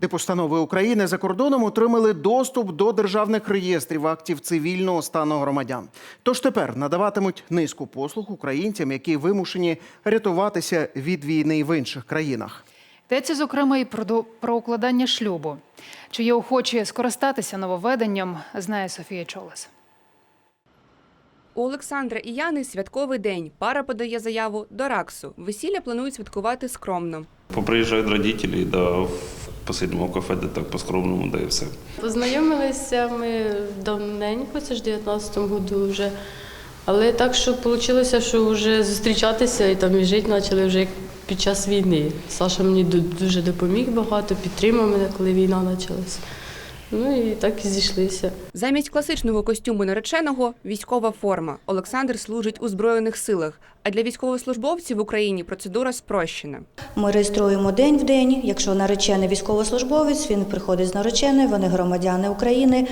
Депостанови України за кордоном отримали доступ до державних реєстрів актів цивільного стану громадян. Тож тепер надаватимуть низку послуг українцям, які вимушені рятуватися від війни в інших країнах. Йдеться, зокрема, і про, до- про укладання шлюбу. Чи є охочі скористатися нововведенням, знає Софія Чолес. У Олександра і Яни святковий день. Пара подає заяву до РАКСу. Весілля планують святкувати скромно. Поприїжджають родителі, да, посидимо сильному кафе, де так по-скромному, де і все. Познайомилися ми давненько, це ж в 19-му году вже. Але так, що вийшло, що вже зустрічатися і там і жити почали вже під час війни. Саша мені дуже допоміг багато, підтримав мене, коли війна почалася. Ну і так і зійшлися. Замість класичного костюму нареченого військова форма. Олександр служить у збройних силах. А для військовослужбовців в Україні процедура спрощена. Ми реєструємо день в день. Якщо наречений військовослужбовець, він приходить з нареченою, вони громадяни України.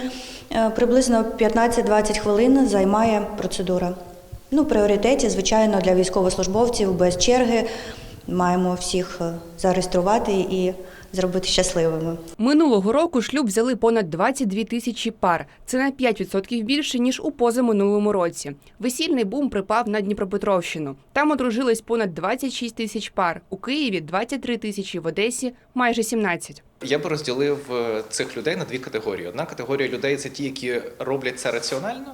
Е, Приблизно 15-20 хвилин займає процедура. Ну, в пріоритеті, звичайно, для військовослужбовців без черги маємо всіх е, зареєструвати і зробити щасливими. Минулого року шлюб взяли понад 22 тисячі пар. Це на 5% більше ніж у позаминулому році. Весільний бум припав на Дніпропетровщину. Там одружились понад 26 тисяч пар. У Києві 23 тисячі, в Одесі майже 17. Я би розділив е, цих людей на дві категорії. Одна категорія людей це ті, які роблять це раціонально,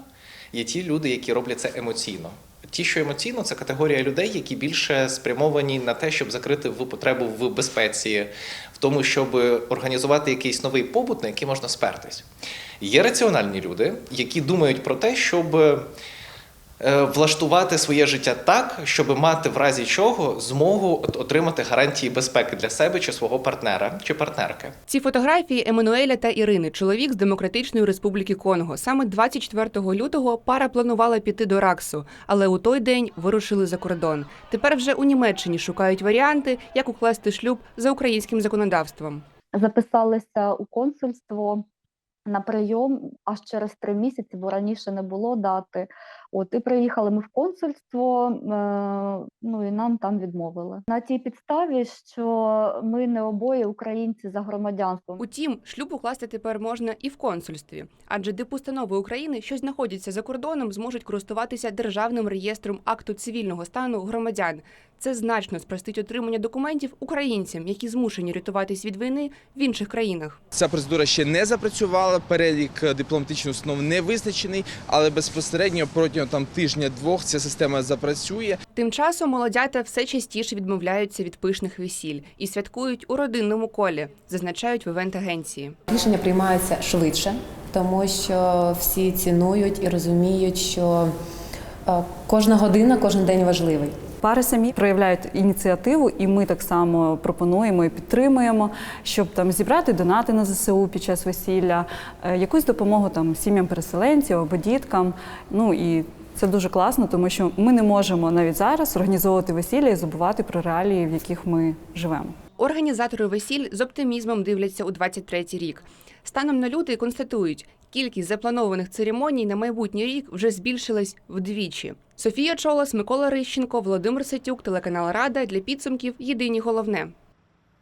є ті люди, які роблять це емоційно. Ті, що емоційно, це категорія людей, які більше спрямовані на те, щоб закрити в потребу в безпеці, в тому, щоб організувати якийсь новий побут, на який можна спертись. Є раціональні люди, які думають про те, щоб влаштувати своє життя так, щоб мати в разі чого змогу отримати гарантії безпеки для себе чи свого партнера чи партнерки. Ці фотографії Еммануеля та Ірини, чоловік з Демократичної Республіки Конго. Саме 24 лютого пара планувала піти до Раксу, але у той день вирушили за кордон. Тепер вже у Німеччині шукають варіанти, як укласти шлюб за українським законодавством. записалися у консульство на прийом аж через три місяці, бо раніше не було дати. От і приїхали ми в консульство, е, ну і нам там відмовили. На тій підставі, що ми не обоє українці за громадянством. Утім, шлюб укласти тепер можна і в консульстві, адже дипустанови України, що знаходяться за кордоном, зможуть користуватися державним реєстром акту цивільного стану громадян. Це значно спростить отримання документів українцям, які змушені рятуватись від війни в інших країнах. Ця процедура ще не запрацювала. Перелік е, дипломатичних установ не визначений, але безпосередньо протягом там тижня-двох ця система запрацює. Тим часом молодята все частіше відмовляються від пишних весіль і святкують у родинному колі, зазначають в івент-агенції. Рішення приймаються швидше, тому що всі цінують і розуміють, що е, кожна година, кожен день важливий. Пари самі проявляють ініціативу, і ми так само пропонуємо і підтримуємо, щоб там зібрати донати на ЗСУ під час весілля, е, якусь допомогу там сім'ям переселенців або діткам. Ну і це дуже класно, тому що ми не можемо навіть зараз організовувати весілля і забувати про реалії, в яких ми живемо. Організатори весіль з оптимізмом дивляться у 23-й рік. Станом на лютий констатують, кількість запланованих церемоній на майбутній рік вже збільшилась вдвічі. Софія Чолас, Микола Рищенко, Володимир Сетюк, телеканал Рада для підсумків Єдині головне.